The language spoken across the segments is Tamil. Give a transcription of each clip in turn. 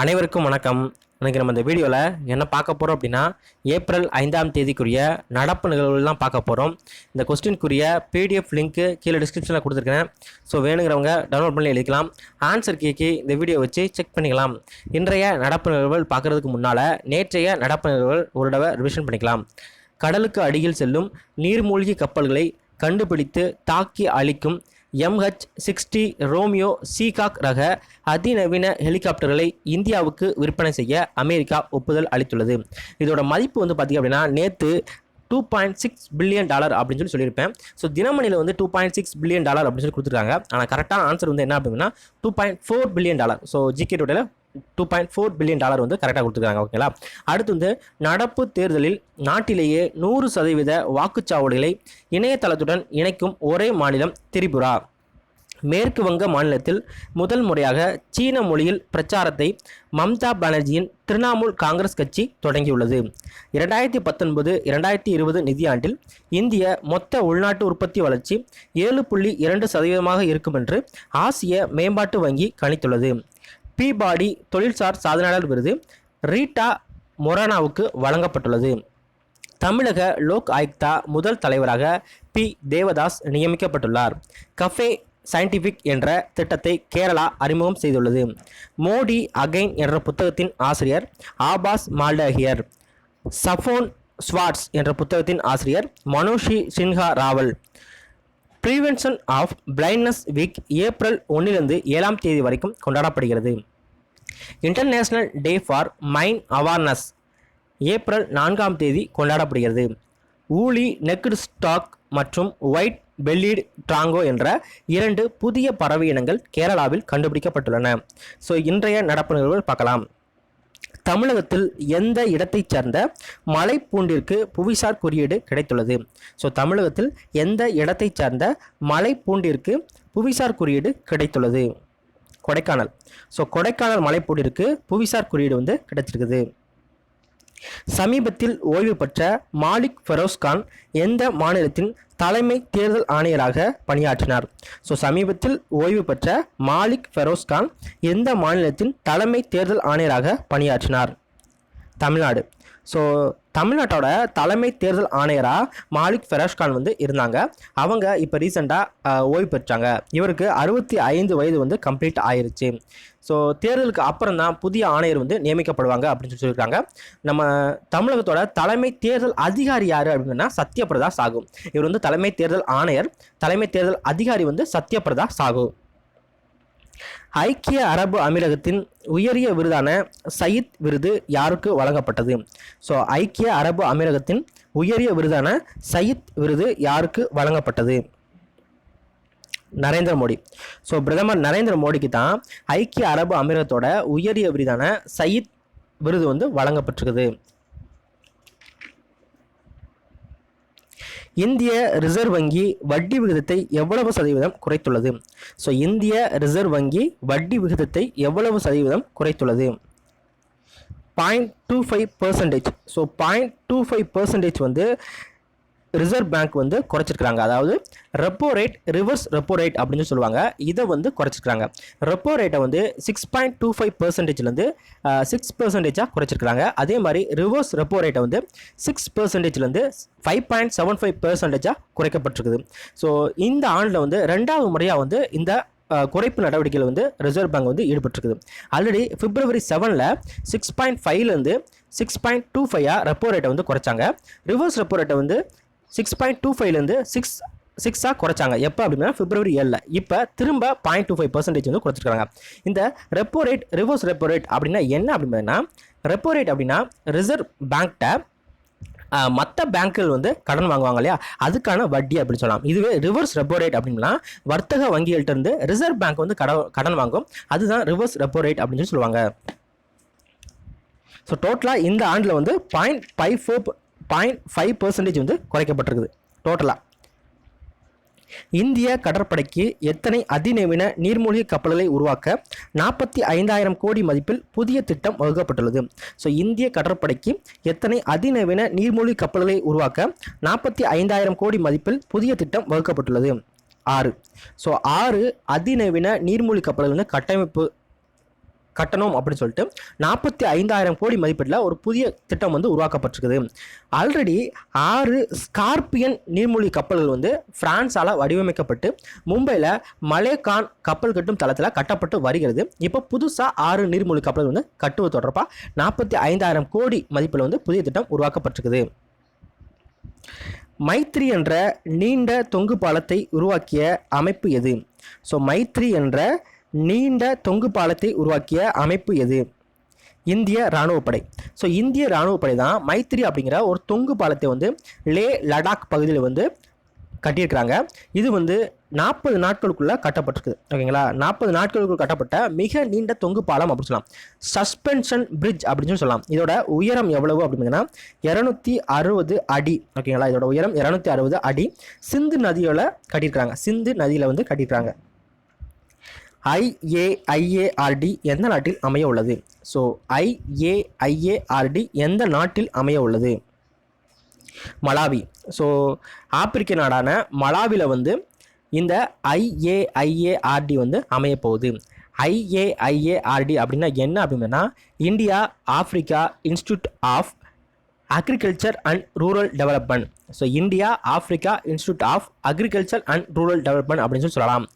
அனைவருக்கும் வணக்கம். இன்றைக்கி நம்ம இந்த வீடியோவில் என்ன பார்க்க போகிறோம் அப்படின்னா ஏப்ரல் ஐந்தாம் தேதிக்குரிய நடப்பு நிகழ்வுகள்லாம் பார்க்க போகிறோம் இந்த கொஸ்டின்க்குரிய பிடிஎஃப் லிங்க்கு கீழே டிஸ்கிரிப்ஷனில் கொடுத்துருக்கேன் ஸோ வேணுங்கிறவங்க டவுன்லோட் பண்ணி எழுதிக்கலாம். ஆன்சர் கீக்கு இந்த வீடியோ வச்சு செக் பண்ணிக்கலாம். இன்றைய நடப்பு நிகழ்வுகள் பார்க்குறதுக்கு முன்னால் நேற்றைய நடப்பு நிகழ்வுகள் ஒரு தடவை ரிவிஷன் பண்ணிக்கலாம். கடலுக்கு அடியில் செல்லும் நீர்மூழ்கி கப்பல்களை கண்டுபிடித்து தாக்கி அழிக்கும் எம்ஹெச் சிக்ஸ்டி ரோமியோ சீகாக் ரக அதிநவீன ஹெலிகாப்டர்களை இந்தியாவுக்கு விற்பனை செய்ய அமெரிக்கா ஒப்புதல் அளித்துள்ளது. இதோட மதிப்பு வந்து பார்த்திங்க அப்படின்னா நேற்று two point six billion dollar அப்படின்னு சொல்லி சொல்லியிருப்பேன். ஸோ தினமணியில் வந்து two point six billion dollar அப்படின்னு சொல்லி கொடுத்துருக்காங்க. ஆனால் கரெக்டான ஆன்சர் வந்து என்ன அப்படின்னா two point four billion dollar so GK டோட்டலில் two point four billion dollar வந்து கரெக்டாக கொடுத்துருக்காங்க ஓகேங்களா அடுத்து வந்து நடப்பு தேர்தலில் நாட்டிலேயே நூறு சதவீத வாக்குச்சாவடிகளை இணையதளத்துடன் இணைக்கும் ஒரே மாநிலம் திரிபுரா. மேற்கு வங்க மாநிலத்தில் முதல் முறையாக சீன மொழியில் பிரச்சாரத்தை மம்தா பானர்ஜியின் திரிணாமுல் காங்கிரஸ் கட்சி தொடங்கியுள்ளது. இரண்டாயிரத்தி பத்தொன்பது இரண்டாயிரத்தி இருபது நிதியாண்டில் இந்திய மொத்த உள்நாட்டு உற்பத்தி வளர்ச்சி ஏழு புள்ளி இரண்டு சதவீதமாக இருக்கும் என்று ஆசிய மேம்பாட்டு வங்கி கணித்துள்ளது. பிபாடி தொழில்சார் சாதனையாளர் விருது ரீட்டா மொரானாவுக்கு வழங்கப்பட்டுள்ளது. தமிழக லோக் ஆயுக்தா முதல் தலைவராக பி. தேவதாஸ் நியமிக்கப்பட்டுள்ளார். கஃபே சயின்டிஃபிக் என்ற திட்டத்தை கேரளா அறிமுகம் செய்துள்ளது. மோடி அகைன் என்ற புத்தகத்தின் ஆசிரியர் ஆபாஸ் மால்டஹியர் சஃபோன் ஸ்வாட்ஸ் என்ற புத்தகத்தின் ஆசிரியர் Manoshi Sinha Rawal. Prevention of blindness week April ஒன்றிலிருந்து ஏழாம் தேதி வரைக்கும் கொண்டாடப்படுகிறது. International day for mind awareness April நான்காம் தேதி கொண்டாடப்படுகிறது. ஊலி நெக்டு ஸ்டாக் மற்றும் ஒயிட் பெல்லீடு ட்ராங்கோ என்ற இரண்டு புதிய பறவை இனங்கள் கேரளாவில் கண்டுபிடிக்கப்பட்டுள்ளன. ஸோ இன்றைய நடப்பு நிகழ்வுகள் பார்க்கலாம். தமிழகத்தில் எந்த இடத்தைச் சேர்ந்த மலைப்பூண்டிற்கு புவிசார் குறியீடு கிடைத்துள்ளது? ஸோ தமிழகத்தில் எந்த இடத்தைச் சேர்ந்த மலைப்பூண்டிற்கு புவிசார் குறியீடு கிடைத்துள்ளது? கொடைக்கானல். ஸோ கொடைக்கானல் மலைப்பூண்டிற்கு புவிசார் குறியீடு வந்து கிடைச்சிருக்குது சமீபத்தில் ஓய்வு பெற்ற மாலிக் ஃபெரோஸ்கான் எந்த மாநிலத்தின் தலைமை தேர்தல் ஆணையராக பணியாற்றினார்? ஸோ சமீபத்தில் ஓய்வு பெற்ற மாலிக் ஃபெரோஸ்கான் எந்த மாநிலத்தின் தலைமை தேர்தல் ஆணையராக பணியாற்றினார்? தமிழ்நாடு. ஸோ தமிழ்நாட்டோட தலைமை தேர்தல் ஆணையராக மாலிக் ஃபெராஷ்கான் வந்து இருந்தாங்க. அவங்க இப்போ ரீசெண்டாக ஓய்வு பெற்றாங்க. இவருக்கு அறுபத்தி ஐந்து வயது வந்து கம்ப்ளீட் ஆயிருச்சு. ஸோ தேர்தலுக்கு அப்புறம் தான் புதிய ஆணையர் வந்து நியமிக்கப்படுவாங்க அப்படின்னு சொல்லி சொல்லியிருக்காங்க. நம்ம தமிழகத்தோட தலைமை தேர்தல் அதிகாரி யார் அப்படின்னா சத்யபிரதா சாகு. இவர் வந்து தலைமை தேர்தல் ஆணையர். தலைமை தேர்தல் அதிகாரி வந்து சத்யபிரதா சாகு. ஐக்கிய அரபு அமீரகத்தின் உயரிய விருதான சயித் விருது யாருக்கு வழங்கப்பட்டது? ஸோ ஐக்கிய அரபு அமீரகத்தின் உயரிய விருதான சயித் விருது யாருக்கு வழங்கப்பட்டது? நரேந்திர மோடி. ஸோ பிரதமர் நரேந்திர மோடிக்கு தான் ஐக்கிய அரபு அமீரகத்தோட உயரிய விருதான சயித் விருது வந்து வழங்கப்பட்டிருக்குது. இந்திய ரிசர்வ் வங்கி வட்டி விகிதத்தை எவ்வளவு சதவீதம் குறைத்துள்ளது? ஸோ இந்திய ரிசர்வ் வங்கி வட்டி விகிதத்தை எவ்வளவு சதவீதம் குறைத்துள்ளது? Point two five percentage so point two five percentage வந்து ரிசர்வ் பேங்க் வந்து குறைச்சிருக்கிறாங்க. அதாவது repo rate reverse repo rate அப்படின்னு சொல்லுவாங்க. இதை வந்து குறைச்சிருக்காங்க ரெப்போ ரேட்டை வந்து சிக்ஸ் பாயிண்ட் டூ ஃபைவ் பர்சன்டேஜ்லேருந்து சிக்ஸ் பர்சன்டேஜாக குறைச்சிருக்காங்க அதே மாதிரி ரிவர்ஸ் ரெப்போ ரேட்டை வந்து சிக்ஸ் பர்சன்டேஜ்லேருந்து ஃபைவ் பாயிண்ட் செவன் ஃபைவ் பர்சன்டேஜாக குறைக்கப்பட்டிருக்குது. ஸோ இந்த ஆண்டில் வந்து ரெண்டாவது முறையாக வந்து இந்த குறைப்பு நடவடிக்கையில் வந்து ரிசர்வ் பேங்க் வந்து ஈடுபட்டிருக்குது. ஆல்ரெடி பிப்ரவரி செவனில் சிக்ஸ் பாயிண்ட் ஃபைவ்லேருந்து சிக்ஸ் பாயிண்ட் டூ ஃபைவாக ரெப்போ ரேட்டை வந்து குறைச்சாங்க. ரிவர்ஸ் ரெப்போ ரேட்டை வந்து சிக்ஸ் பாயிண்ட் டூ ஃபைவ்லேருந்து சிக்ஸ் சிக்ஸாக குறைச்சாங்க. எப்போ அப்படின்னா பிப்ரவரி ஏழில். இப்போ திரும்ப பாயிண்ட் டூ ஃபைவ் பர்சன்டேஜ் வந்து குறைச்சிருக்காங்க. இந்த repo rate reverse repo rate அப்படின்னா என்ன அப்படின்னா ரெப்போ ரேட் அப்படின்னா ரிசர்வ் பேங்க்கிட்ட மற்ற பேங்க்குகள் வந்து கடன் வாங்குவாங்க இல்லையா? அதுக்கான வட்டி அப்படின்னு சொல்லலாம். இதுவே ரிவர்ஸ் ரெப்போ ரேட் அப்படின்னா வர்த்தக வங்கிகள்ட்ட இருந்து ரிசர்வ் பேங்க் வந்து கடன் கடன் வாங்கும். அதுதான் ரிவர்ஸ் ரெப்போ ரேட் அப்படின்னு சொல்லுவாங்க. ஸோ டோட்டலாக இந்த ஆண்டில் வந்து point five four point five percentage வந்து குறைக்கப்பட்டிருக்குது டோட்டலாக இந்திய கடற்படைக்கு எத்தனை அதிநவீன நீர்மூழ்கி கப்பல்களை உருவாக்க நாற்பத்தி ஐந்தாயிரம் கோடி மதிப்பில் புதிய திட்டம் வகுக்கப்பட்டுள்ளது? ஸோ இந்திய கடற்படைக்கு எத்தனை அதிநவீன நீர்மூழ்கி கப்பல்களை உருவாக்க நாற்பத்தி ஐந்தாயிரம் கோடி மதிப்பில் புதிய திட்டம் வகுக்கப்பட்டுள்ளது? ஆறு. ஸோ ஆறு அதிநவீன நீர்மூழ்கி கப்பல்கள் வந்து கட்டமைப்பு கட்டணும் அப்படின்னு சொல்லிட்டு நாற்பத்தி ஐந்தாயிரம் கோடி மதிப்பீட்டில் ஒரு புதிய திட்டம் வந்து உருவாக்கப்பட்டிருக்குது. ஆல்ரெடி ஆறு ஸ்கார்பியன் நீர்மூழ்கி கப்பல்கள் வந்து பிரான்ஸால் வடிவமைக்கப்பட்டு மும்பையில் மலேகான் கப்பல் கட்டும் தளத்தில் கட்டப்பட்டு வருகிறது. இப்போ புதுசாக ஆறு நீர்மூழ்கி கப்பல்கள் வந்து கட்டுவது தொடர்பாக நாற்பத்தி ஐந்தாயிரம் கோடி மதிப்பில் வந்து புதிய திட்டம் உருவாக்கப்பட்டிருக்குது. மைத்ரி என்ற நீண்ட தொங்கு பாலத்தை உருவாக்கிய அமைப்பு எது? ஸோ மைத்ரி என்ற நீண்ட தொங்கு பாலத்தை உருவாக்கிய அமைப்பு எது? இந்திய இராணுவப்படை ஸோ இந்திய இராணுவப்படை தான் மைத்ரி அப்படிங்கிற ஒரு தொங்கு பாலத்தை வந்து லே லடாக் பகுதியில் வந்து கட்டியிருக்கிறாங்க. இது வந்து நாற்பது நாட்களுக்குள்ளே கட்டப்பட்டிருக்குது. ஓகேங்களா? நாற்பது நாட்களுக்குள் கட்டப்பட்ட மிக நீண்ட தொங்கு பாலம் அப்படின்னு சொல்லலாம். சஸ்பென்ஷன் பிரிட்ஜ் அப்படின்னு சொல்லலாம். இதோட உயரம் எவ்வளவு அப்படின்னா இரநூத்தி அறுபது அடி. ஓகேங்களா? இதோட உயரம் இரநூத்தி அறுபது அடி. சிந்து நதியோட கட்டியிருக்கிறாங்க. சிந்து நதியில் வந்து கட்டியிருக்கிறாங்க. ஐஏஐஏஆர்டி எந்த நாட்டில் அமைய உள்ளது ஸோ ஐஏஐஏஆர்டி எந்த நாட்டில் அமைய உள்ளது மலாவி. ஸோ ஆப்பிரிக்க நாடான மலாவியில் வந்து இந்த ஐஏஐஏஆர்டி வந்து அமைய போகுது ஐஏஐஏஆர்டி அப்படின்னா என்ன அப்படின்னா India Africa institute of agriculture and rural development. So India Africa institute of agriculture and rural development அப்படின்னு சொல்லி சொல்லலாம்.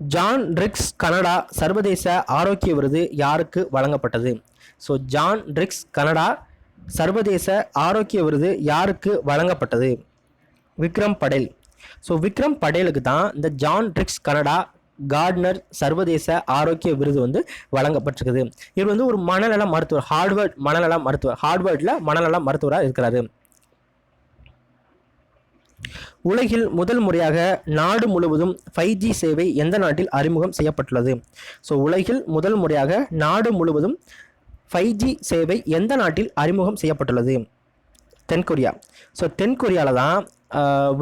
ஜான் ரிக்ஸ் கனடா சர்வதேச ஆரோக்கிய விருது யாருக்கு வழங்கப்பட்டது? ஸோ ஜான் ரிக்ஸ் கனடா சர்வதேச ஆரோக்கிய விருது யாருக்கு வழங்கப்பட்டது? விக்ரம் படேல். ஸோ விக்ரம் படேலுக்கு தான் இந்த ஜான் ரிக்ஸ் கனடா கார்ட்னர் சர்வதேச ஆரோக்கிய விருது வந்து வழங்கப்பட்டிருக்குது. இவர் வந்து ஒரு மனநல மருத்துவர் ஹார்ட்வேர்ட் மனநல மருத்துவர் ஹார்ட்வேர்டில் மனநல மருத்துவராக இருக்கிறாரு. உலகில் முதல் முறையாக நாடு முழுவதும் ஃபைவ் ஜி சேவை எந்த நாட்டில் அறிமுகம் செய்யப்பட்டுள்ளது? ஸோ உலகில் முதல் முறையாக நாடு முழுவதும் ஃபைவ் ஜி சேவை எந்த நாட்டில் அறிமுகம் செய்யப்பட்டுள்ளது? தென்கொரியா ஸோ தென்கொரியாவில் தான்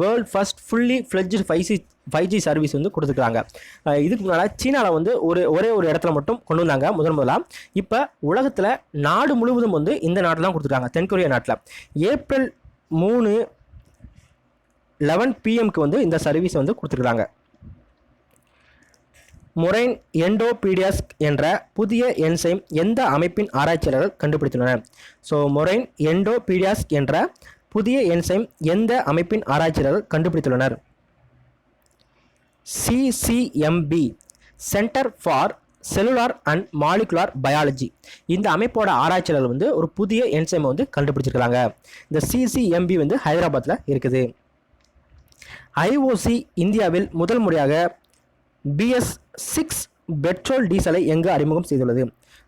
world first fully fledged five G five G service வந்து கொடுத்துருக்காங்க இதுக்கு முன்னால் சீனாவில் வந்து ஒரு ஒரே ஒரு இடத்துல மட்டும் கொண்டு வந்தாங்க முதன் முதலாக இப்போ உலகத்தில் நாடு முழுவதும் வந்து இந்த நாட்டில் தான் கொடுத்துருக்காங்க தென்கொரியா நாட்டில். ஏப்ரல் மூணு லெவன் பிஎம்க்கு வந்து இந்த சர்வீஸ் வந்து கொடுத்துருக்காங்க. மொரைன் எண்டோபீடியாஸ் என்ற புதிய என்சைம் எந்த அமைப்பின் ஆராய்ச்சியாளர்கள் கண்டுபிடித்துள்ளனர்? ஸோ மொரைன் எண்டோபீடியாஸ் என்ற புதிய என்சைம் எந்த அமைப்பின் ஆராய்ச்சியாளர்கள் கண்டுபிடித்துள்ளனர்? CCMB centre for cellular and molecular biology இந்த அமைப்போட ஆராய்ச்சியாளர்கள் வந்து ஒரு புதிய என்சைமை வந்து கண்டுபிடிச்சிருக்கிறாங்க இந்த சிசிஎம்பி வந்து ஹைதராபாத்தில் இருக்குது. ஐஓசி இந்தியாவில் முதல் முறையாக பிஎஸ் சிக்ஸ் பெட்ரோல் டீசலை எங்கு அறிமுகம் செய்துள்ளது?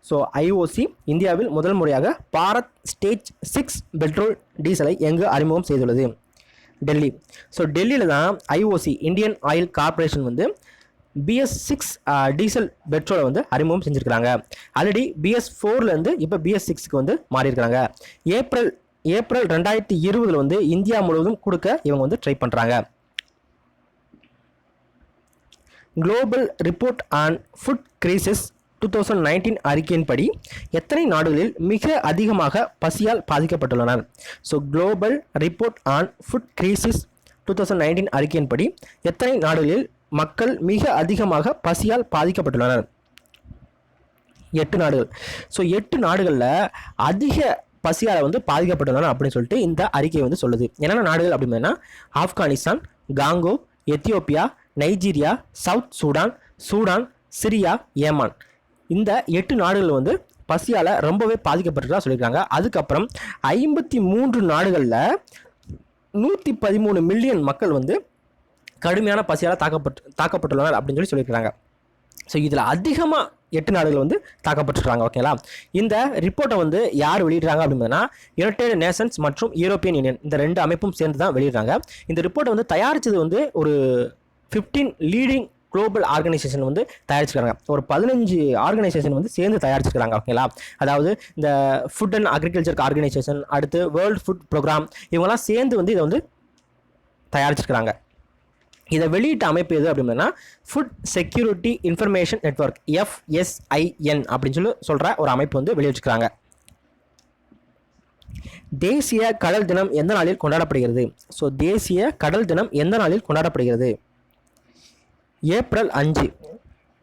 ஸோ ஐஓசி இந்தியாவில் முதல் முறையாக பாரத் ஸ்டேஜ் சிக்ஸ் பெட்ரோல் டீசலை எங்கு அறிமுகம் செய்துள்ளது? டெல்லி. ஸோ டெல்லியில் தான் ஐஓசி இந்தியன் ஆயில் கார்ப்பரேஷன் வந்து பிஎஸ் சிக்ஸ் டீசல் பெட்ரோலை வந்து அறிமுகம் செஞ்சுருக்கிறாங்க. ஆல்ரெடி பிஎஸ் ஃபோர்லேருந்து இப்போ பிஎஸ் சிக்ஸ்க்கு வந்து மாறியிருக்கிறாங்க. ஏப்ரல் ஏப்ரல் ரெண்டாயிரத்தி இருபதில் வந்து இந்தியா முழுவதும் கொடுக்க இவங்க வந்து ட்ரை பண்ணுறாங்க global report on food crisis two thousand nineteen அறிக்கையின்படி எத்தனை நாடுகளில் மிக அதிகமாக பசியால் பாதிக்கப்பட்டுள்ளனர் so global report on food crisis two thousand nineteen அறிக்கையின்படி எத்தனை நாடுகளில் மக்கள் மிக அதிகமாக பசியால் பாதிக்கப்பட்டுள்ளனர்? எட்டு நாடுகள். ஸோ எட்டு நாடுகளில் அதிக பசியால் வந்து பாதிக்கப்பட்டுள்ளனர் அப்படின்னு சொல்லிட்டு இந்த அறிக்கை வந்து சொல்லுது. என்னென்ன நாடுகள் அப்படின்னா Afghanistan Congo Ethiopia Nigeria South Sudan Sudan Syria Yemen. இந்த எட்டு நாடுகள் வந்து பசியால் ரொம்பவே பாதிக்கப்பட்டிருக்கா சொல்லியிருக்காங்க. அதுக்கப்புறம் ஐம்பத்தி மூன்று நாடுகளில் நூற்றி பதிமூணு மில்லியன் மக்கள் வந்து கடுமையான பசியால் தாக்கப்பட்டு தாக்கப்பட்டுள்ளனர் அப்படின்னு சொல்லி சொல்லியிருக்கிறாங்க ஸோ இதில் அதிகமாக எட்டு நாடுகள் வந்து தாக்கப்பட்டிருக்காங்க ஓகேங்களா இந்த ரிப்போர்ட்டை வந்து யார் வெளியிடுறாங்க அப்படின்னா யுனைடெட் நேஷன்ஸ் மற்றும் யூரோப்பியன் யூனியன் இந்த ரெண்டு அமைப்பும் சேர்ந்து தான் வெளியிடுறாங்க. இந்த ரிப்போர்ட்டை வந்து தயாரித்தது வந்து ஒரு ஃபிஃப்டீன் லீடிங் குளோபல் ஆர்கனைசேஷன் வந்து தயாரிச்சுக்கிறாங்க ஒரு பதினஞ்சு ஆர்கனைசேஷன் வந்து சேர்ந்து தயாரிச்சுக்கிறாங்க ஓகேங்களா அதாவது இந்த ஃபுட் அண்ட் அக்ரிகல்ச்சர் ஆர்கனைசேஷன் அடுத்து வேர்ல்டு ஃபுட் ப்ரோக்ராம் இவங்கெல்லாம் சேர்ந்து வந்து இதை வந்து தயாரிச்சிருக்கிறாங்க இதை வெளியிட்ட அமைப்பு எது அப்படின்னா food security information network FSIN அப்படின்னு சொல்லி சொல்கிற ஒரு அமைப்பு வந்து வெளியிட்டிருக்கிறாங்க தேசிய கடல் தினம் எந்த நாளில் கொண்டாடப்படுகிறது? ஸோ தேசிய கடல் தினம் எந்த நாளில் கொண்டாடப்படுகிறது? ஏப்ரல் அஞ்சு.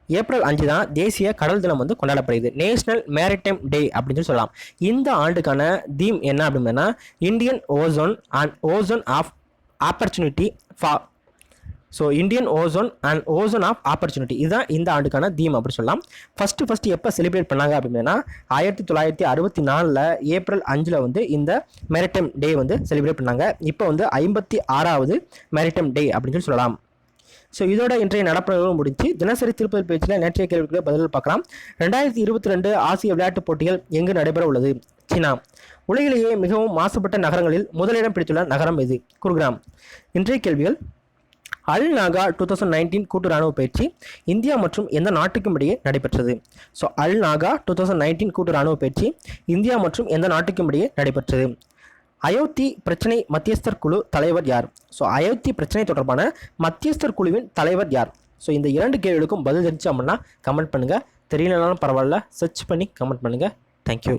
ஏப்ரல் அஞ்சு தான் தேசிய கடல் தினம் வந்து கொண்டாடப்படுகிறது. நேஷனல் மேரிடைம் டே அப்படின்னு சொல்லி சொல்லலாம். இந்த ஆண்டுக்கான தீம் என்ன அப்படின்னா Indian ozone and ozone of opportunity for so Indian ozone and ozone of opportunity இதுதான் இந்த ஆண்டுக்கான தீம் அப்படின்னு சொல்லலாம். ஃபஸ்ட்டு ஃபஸ்ட்டு எப்போ செலிப்ரேட் பண்ணாங்க அப்படின்னா ஆயிரத்தி தொள்ளாயிரத்தி அறுபத்தி நாலில் ஏப்ரல் அஞ்சில் வந்து இந்த மேரிடைம் டே வந்து செலிப்ரேட் பண்ணாங்க. இப்போ வந்து ஐம்பத்தி ஆறாவது மேரிடைம் டே அப்படின்னு சொல்லி சொல்லலாம். ஸோ இதோட இன்றைய நடப்புகளும் முடிஞ்சு தினசரி திருப்பதி பேச்சில் நேற்றைய கேள்விக்கு பதில் பார்க்கலாம். ரெண்டாயிரத்தி இருபத்தி ரெண்டு ஆசிய விளையாட்டுப் போட்டிகள் எங்கு நடைபெற உள்ளது சீனா. உலகிலேயே மிகவும் மாசுபட்ட நகரங்களில் முதலிடம் பிடித்துள்ள நகரம் இது குர்கிராம். இன்றைய கேள்விகள் Al Nagah two thousand nineteen கூட்டு ராணுவ பயிற்சி இந்தியா மற்றும் எந்த நாட்டுக்கும் இடையே நடைபெற்றது? So Al Nagah two thousand nineteen கூட்டு ராணுவ பயிற்சி இந்தியா மற்றும் எந்த நாட்டுக்கும் இடையே நடைபெற்றது? அயோத்தி பிரச்சனை மத்தியஸ்தர் குழு தலைவர் யார்? ஸோ அயோத்தி பிரச்சனை தொடர்பான மத்தியஸ்தர் குழுவின் தலைவர் யார்? ஸோ இந்த இரண்டு கேள்விகளுக்கும் பதில் தெரிஞ்சு அப்படின்னா கமெண்ட் பண்ணுங்கள் தெரியலனாலும் பரவாயில்ல. சர்ச் பண்ணி கமெண்ட் பண்ணுங்கள் தேங்க்யூ